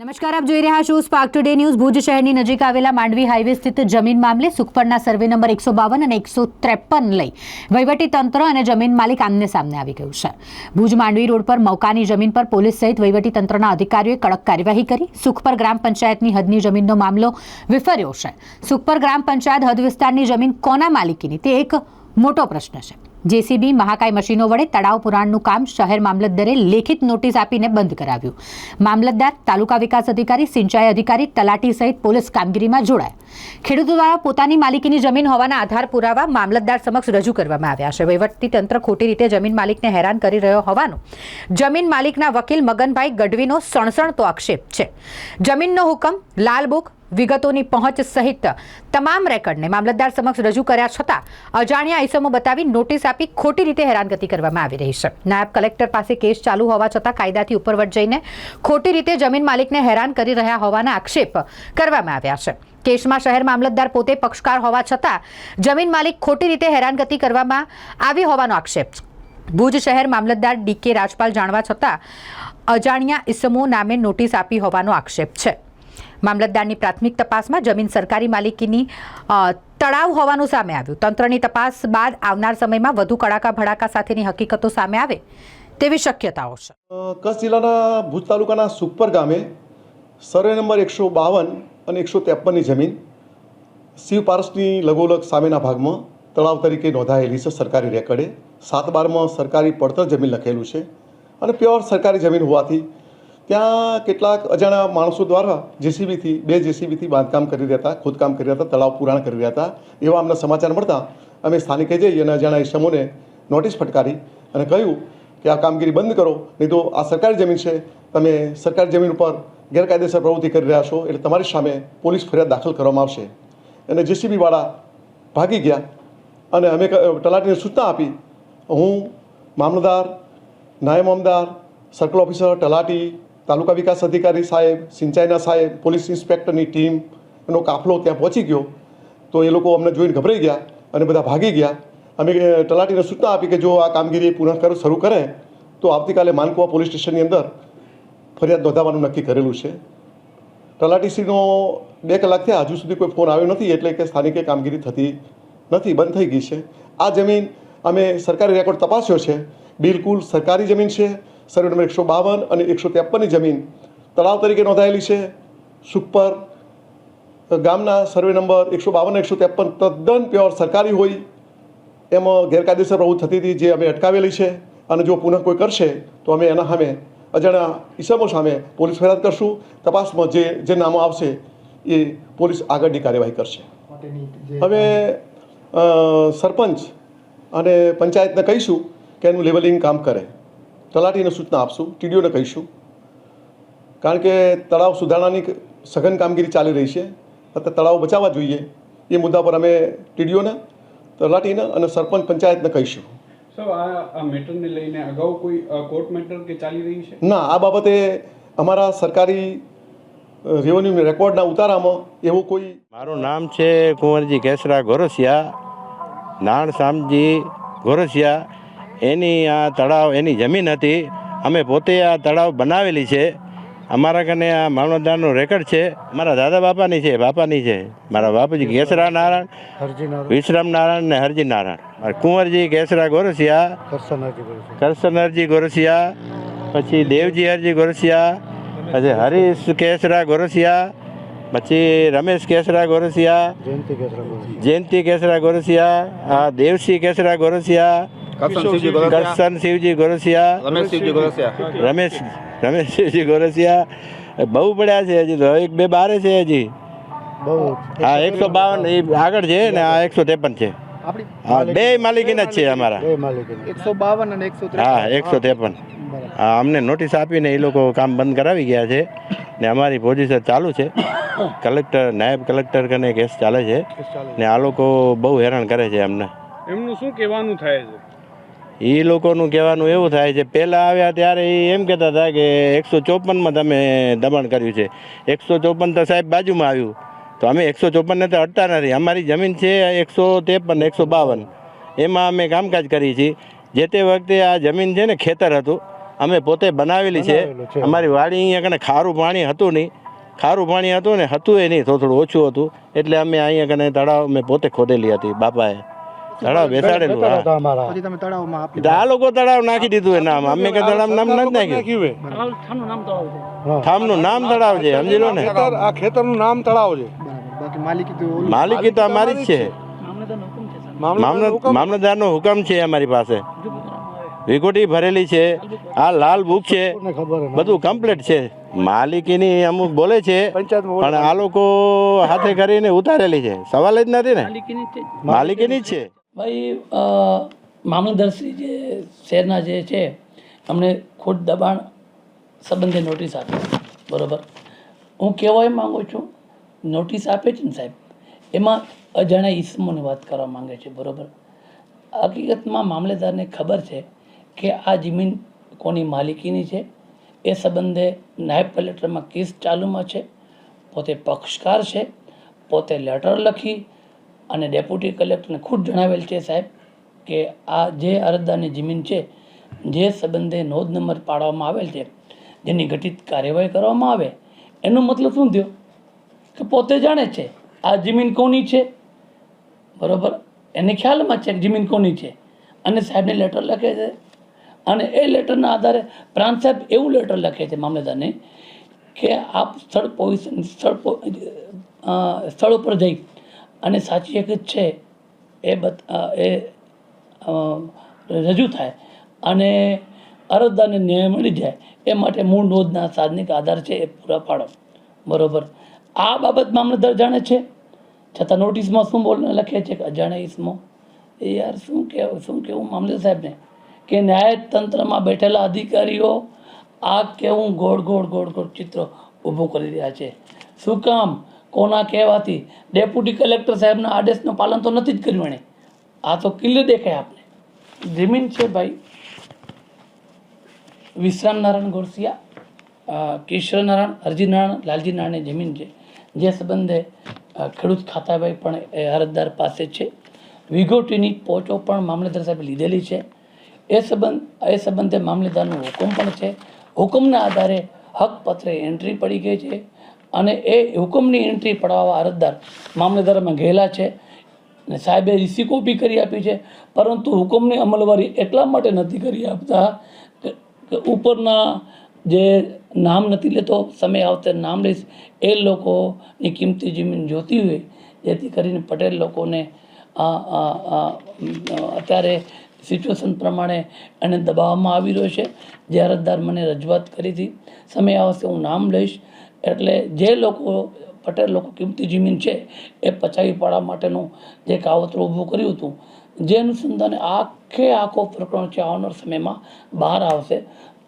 નમસ્કાર, આપ જોઈ રહ્યા છો સ્પાર્ક ટુડે ન્યૂઝ ભુજ શહેરની નજીક આવેલા માંડવી હાઈવે સ્થિત જમીન મામલે સુખપરના સર્વે નંબર એકસો બાવન અને એકસો ત્રેપન લઈ વહીવટી તંત્ર અને જમીન માલિક આમને સામને આવી ગયું છે. ભુજ માંડવી રોડ પર મૌકાની જમીન પર પોલીસ સહિત વહીવટી તંત્રના અધિકારીઓએ કડક કાર્યવાહી કરી. સુખપર ગ્રામ પંચાયતની હદની જમીનનો મામલો વિફર્યો છે. સુખપર ગ્રામ પંચાયત હદ વિસ્તારની જમીન કોના માલિકીની? તે એક મોટો પ્રશ્ન છે. જેસીબી મહાકાય મશીનો વડે તળાવ પુરાણનું કામ શહેર મામલતદારે લેખિત નોટિસ આપીને બંધ કરાવ્યું. મામલતદાર, તાલુકા વિકાસ અધિકારી, સિંચાઈ અધિકારી, તલાટી સહિત પોલીસ કામગીરીમાં જોડાયા. ખેડૂતો દ્વારા પોતાની માલિકીની જમીન હોવાના આધાર પુરાવા મામલતદાર સમક્ષ રજૂ કરવામાં આવ્યા છે. વહીવટી તંત્ર ખોટી રીતે જમીન માલિકને હેરાન કરી રહ્યો હોવાનો. જમીન માલિકના વકીલ મગનભાઈ ગઢવીનો સણસણતો આક્ષેપ છે. જમીનનો હુકમ લાલ વિગતોની પહોંચ સહિત તમામ રેકર્ડને મામલતદાર સમક્ષ રજૂ કર્યા છતાં અજાણ્યા ઇસમો બતાવી નોટિસ આપી ખોટી રીતે હેરાનગતિ કરવામાં આવી રહી છે. નાયબ કલેક્ટર પાસે કેસ ચાલુ હોવા છતાં કાયદાથી ઉપરવટ જઈને ખોટી રીતે જમીન માલિકને હેરાન કરી રહ્યા હોવાના આક્ષેપ કરવામાં આવ્યા છે. કેસમાં શહેર મામલતદાર પોતે પક્ષકાર હોવા છતાં જમીન માલિક ખોટી રીતે હેરાનગતિ કરવામાં આવી હોવાનો આક્ષેપ ભુજ શહેર મામલતદાર ડીકે રાજપાલ જાણવા છતાં અજાણ્યા ઇસમો નામે નોટિસ આપી હોવાનો આક્ષેપ છે. મામલતદારની પ્રાથમિક તપાસમાં જમીન સરકારી માલિકીની તળાવ હોવાનું સામે આવ્યું. તંત્રની તપાસ બાદ આવનાર સમયમાં વધુ કડાકા ભડાકા સાથેની હકીકતો સામે આવે તેવી શક્યતાઓ છે. કચ્છ જિલ્લાના ભુજ તાલુકાના સુપર ગામે સર્વે નંબર એકસો બાવન અને એકસો ત્રેપનની જમીન શિવ પારસની લગોલગ સામેના ભાગમાં તળાવ તરીકે નોંધાયેલી છે સરકારી રેકર્ડે. સાત બારમાં સરકારી પડતર જમીન લખેલું છે અને પ્યોર સરકારી જમીન હોવાથી ત્યાં કેટલાક અજાણ્યા માણસો દ્વારા જેસીબીથી બે જેસીબીથી બાંધકામ કરી રહ્યા હતા, ખોદકામ કરી રહ્યા હતા, તળાવ પુરાણ કરી રહ્યા હતા, એવા અમને સમાચાર મળતા અમે સ્થાનિકે જઈ અને અજાણ્યા ઇસમોને નોટિસ ફટકારી અને કહ્યું કે આ કામગીરી બંધ કરો, નહીં તો આ સરકારી જમીન છે, તમે સરકારી જમીન ઉપર ગેરકાયદેસર પ્રવૃત્તિ કરી રહ્યા છો, એટલે તમારી સામે પોલીસ ફરિયાદ દાખલ કરવામાં આવશે. અને જેસીબીવાળા ભાગી ગયા અને અમે તલાટીને સૂચના આપી, હું મામલદાર નાયબ મામલદાર સર્કલ ઓફિસર, તલાટી તાલુકા વિકાસ અધિકારી સાહેબ, સિંચાઈના સાહેબ, પોલીસ ઇન્સ્પેક્ટરની ટીમ એનો કાફલો ત્યાં પહોંચી ગયો. તો એ લોકો અમને જોઈને ગભરાઈ ગયા અને બધા ભાગી ગયા. અમે તલાટીને સૂચના આપી કે જો આ કામગીરી પુનઃ શરૂ કરે, તો આવતીકાલે માનકુવા પોલીસ સ્ટેશનની અંદર ફરિયાદ નોંધાવવાનું નક્કી કરેલું છે. તલાટીસીનો બે કલાક થયા, હજુ સુધી કોઈ ફોન આવ્યો નથી, એટલે કે સ્થાનિકે કામગીરી થતી નથી, બંધ થઈ ગઈ છે. આ જમીન અમે સરકારી રેકોર્ડ તપાસ્યો છે. બિલકુલ સરકારી જમીન છે. સર્વે નંબર એકસો બાવન અને એકસો ત્રેપનની જમીન તળાવ તરીકે નોંધાયેલી છે. સુપર ગામના સર્વે નંબર એકસો બાવન એકસો ત્રેપન તદ્દન પ્યોર સરકારી હોય. એમાં ગેરકાયદેસર પ્રવૃત્તિ થતી હતી જે અમે અટકાવેલી છે અને જો પુનઃ કોઈ કરશે તો અમે એના સામે અજાણ્યા ઈસમો સામે પોલીસ ફરિયાદ કરશું. તપાસમાં જે જે નામો આવશે એ પોલીસ આગળની કાર્યવાહી કરશે. હવે સરપંચ અને પંચાયતને કહીશું કે એનું લેવલિંગ કામ કરે. તલાટીને સૂચના આપશું ટીડીઓને કહીશું. કારણ કે તળાવ સુધારણાની સઘન કામગીરી ચાલી રહી છે અથવા તળાવ બચાવવા જોઈએ. એ મુદ્દા પર અમે ટીડીઓને તલાટીને અને સરપંચ પંચાયતને કહીશું. સર આ આ મેટરને લઈને અગાઉ કોઈ કોર્ટ મેટર કે ચાલી રહી ના આ બાબતે અમારા સરકારી રેવન્યુ રેકોર્ડના ઉતારામાં એવું કોઈ મારું નામ છે કુંવરજી કેસરા ગોરસિયા નાણ શામજી ગોરસિયા એની આ તળાવ એની જમીન હતી. અમે પોતે આ તળાવ બનાવેલી છે. અમારા કને આ મામલતદારનું રેકર્ડ છે. મારા દાદા બાપાની છે બાપાની છે. મારા બાપુજી કેસરા નારાયણ વિશ્રામ નારાયણ ને હરજી નારાયણ. કુંવરજી કેસરા ગોરસિયા હરજી ગોરસિયા. પછી દેવજી હરજી ગોરસિયા પછી હરીશ કેસરા ગોરસિયા પછી રમેશ કેસરા ગોરસિયા. જયંતિ કેસરા ગોરસિયા આ દેવસિંહ કેસરા ગોરસિયા કરશન શિવજી ગોરસિયા કરશન ગોરસિયા રમેશ શિવજી ગોરસિયા રમેશ રમેશ શિવજી ગોરસિયા બહુ પડ્યા છે હજી તો. એક બે બારે છે હજી. હા એકસો બાવન એ આગળ છે ને આ એકસો ત્રેપન છે. હા બે માલિકીના જ છે અમારા. એકસો બાવન અને એકસો હા એકસો ત્રેપન. હા અમને નોટિસ આપીને એ લોકો કામ બંધ કરાવી ગયા છે ને અમારી પોઝિશન ચાલુ છે. કલેક્ટર નાયબ કલેક્ટર કને કેસ ચાલે છે. ને આ લોકો બહુ હેરાન કરે છે અમને. એમનું શું કહેવાનું થાય છે? એ લોકોનું કહેવાનું એવું થાય છે પહેલાં આવ્યા ત્યારે એ એમ કહેતા હતા કે એકસો ચોપનમાં તમે દબાણ કર્યું છે. એકસો ચોપન તો સાહેબ બાજુમાં આવ્યું. તો અમે એકસો ચોપનને તો અડતા નથી. અમારી જમીન છે એકસો ત્રેપન એકસો બાવન. એમાં અમે કામકાજ કરીએ છીએ. જે તે વખતે આ જમીન છે ને ખેતર હતું અમે પોતે બનાવેલી છે. અમારી વાડી અહીંયા કને ખારું પાણી હતું નહીં. ખારું પાણી હતું ને હતું એ નહીં થોડું થોડું ઓછું હતું. એટલે અમે અહીંયા કને તળાવ મેં પોતે ખોદેલી હતી બાપાએ. તળાવ બેસાડેલું હા. પછી તમે તળાવમાં આપી એટલે આ લોકો તળાવ નાખી દીધું એ નામ અમે કે તળાવ નામ નથી નાખ્યું. થામનું નામ તળાવ છે. સમજી લો ને. ખેતર આ ખેતરનું નામ તળાવ છે. બાકી માલિકી તો માલિકી તો અમારી જ છે. મામલત મામલતદારનો હુકમ છે અમારી પાસે. વિકોટી ભરેલી છે. આ લાલ બુક છે. બધું કમ્પ્લીટ છે. માલિકીની અમુક બોલે છે પણ આ લોકો હાથે કરીને ઉતારેલી છે. સવાલ જ નથી ને. માલિકીની જ છે. ભાઈ મામલતદારશ્રી જે શહેરના જે છે અમને ખુદ દબાણ સંબંધે નોટિસ આપી. બરાબર? હું કહેવા એમ માગું છું, નોટિસ આપે છે ને સાહેબ? એમાં અજાણ્યા ઈસમોની વાત કરવા માંગે છે, બરોબર? હકીકતમાં મામલેદારને ખબર છે કે આ જમીન કોની માલિકીની છે? એ સંબંધે નાયબ કલેક્ટરમાં કેસ ચાલુમાં છે? પોતે પક્ષકાર છે? પોતે લેટર લખી અને ડેપ્યુટી કલેક્ટરને ખુદ જણાવેલ છે સાહેબ કે આ જે અરજદારની જમીન છે, જે સંબંધે નોંધ નંબર પાડવામાં આવેલ છે, જેની ઘટિત કાર્યવાહી કરવામાં આવે, એનો મતલબ શું થયો? કે પોતે જાણે છે આ જમીન કોની છે? બરાબર? એને ખ્યાલમાં છે કે જમીન કોની છે? અને સાહેબને લેટર લખે છે. અને એ લેટરના આધારે પ્રાંત સાહેબ એવું લેટર લખે છે મામલેદારને કે આપ સ્થળ પોઝિશન સ્થળ સ્થળ ઉપર જઈ અને સાચી એક જ છે, એ બત એ રજૂ થાય. અને અરજદારને ન્યાય મળી જાય, એ માટે મૂળ નોંધના સાધનિક આધાર છે, એ પૂરા પાડો. બરાબર. આ બાબત મામલતદાર જાણે છે. છતાં નોટિસમાં શું બોલ, લખે છે કે અજાણે ઇસમો એ યાર શું કહેવું શું કહેવું મામલતદાર સાહેબને? કે ન્યાયતંત્રમાં બેઠેલા અધિકારીઓ આ કેવું ગોળ ગોળ ગોળ ગોળ ચિત્ર ઊભું કરી રહ્યા છે. શું કામ? કોના કહેવાથી? ડેપ્યુટી કલેક્ટર સાહેબના આદેશનું પાલન તો નથી જ કર્યું એણે. આ તો કિલ્લે દેખાય આપને. જમીન છે ભાઈ વિશ્રામ નારાયણ ગોરસિયા કિશોર નારાયણ હરજી નારાયણ લાલજી નારાયણની જમીન છે. જે સંબંધે ખેડૂત ખાતાભાઈ પણ એ અરજદાર પાસે છે. વિગોટીની પોચો પણ મામલેદાર સાહેબે લીધેલી છે. એ સંબંધ, એ સંબંધે મામલતદારનો હુકમ પણ છે. હુકમના આધારે હકપત્રે એન્ટ્રી પડી ગઈ છે. અને એ હુકમની એન્ટ્રી પડાવવા અરજદાર મામલતદારમાં ગયેલા છે અને સાહેબે રિસી કોપી કરી આપી છે. પરંતુ હુકમની અમલવારી એટલા માટે નથી કરી આપતા કે- ઉપરના જે નામ નથી લેતો, સમય આવતે નામ લઈશ, એ લોકોની કિંમતી જમીન જોતી હોય, જેથી કરીને પટેલ લોકોને અત્યારે સિચ્યુએશન પ્રમાણે એને દબાવવામાં આવી રહ્યો છે. જે અરજદાર મને રજૂઆત કરી હતી, સમય આવશે હું નામ લઈશ એટલે જે લોકો, પટેલ લોકો કિંમતી જમીન છે, એ પચાવી પાડવા માટેનું જે કાવતરું ઊભું કર્યું હતું, જે અનુસંધાને આખે આખો પ્રકરણ છે આવનાર સમયમાં બહાર આવશે.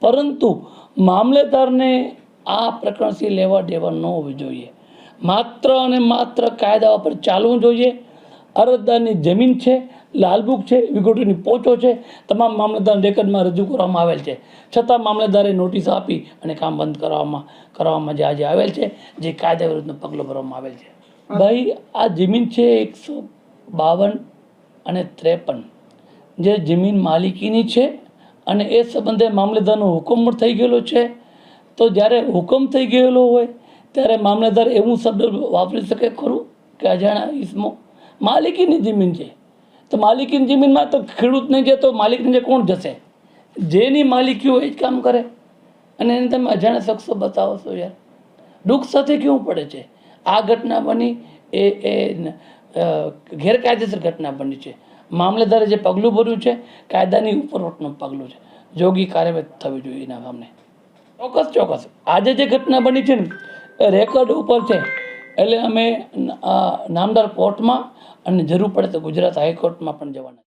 પરંતુ મામલેદારને આ પ્રકરણથી લેવા દેવા ન હોવી જોઈએ. માત્ર અને માત્ર કાયદા પર ચાલવું જોઈએ. અરજદારની જમીન છે લાલબુક છે, વિગોટીની પોચો છે, તમામ મામલતદાર રેકર્ડમાં રજૂ કરવામાં આવેલ છે. છતાં મામલતદારે નોટિસ આપી અને કામ બંધ કરવામાં કરવામાં જે આજે આવેલ છે, જે કાયદા વિરુદ્ધનો પગલો ભરવામાં આવેલ છે. ભાઈ, આ જમીન છે એકસો બાવન અને ત્રેપન. જે જમીન માલિકીની છે અને એ સંબંધે મામલેદારનો હુકમ પણ થઈ ગયેલો છે. તો જ્યારે હુકમ થઈ ગયેલો હોય, ત્યારે મામલેદાર એવું શબ્દ વાપરી શકે ખરું? કે અજાણ્યા ઈસમો માલિકીની જમીન છે. તો માલિકીની જમીનમાં તો ખેડૂત નહીં જે તો માલિકને જે કોણ જશે? જેની માલિકી હોય એ જ કામ કરે. અને એને તમે અજાણ્યા શખ્સો બતાવો છો યાર. દુઃખ સાથે કેવું પડે છે? આ ઘટના બની એ એ ગેરકાયદેસર ઘટના બની છે. મામલેદારે જે પગલું ભર્યું છે, કાયદાની ઉપરવટનું પગલું છે. જોગી કાર્યવાહી થવી જોઈએ એના સામે. ચોક્કસ ચોક્કસ. આજે જે ઘટના બની છે ને રેકોર્ડ ઉપર છે. એટલે અમે નામદાર કોર્ટમાં અને જરૂર પડે તો ગુજરાત હાઈકોર્ટમાં પણ જવાના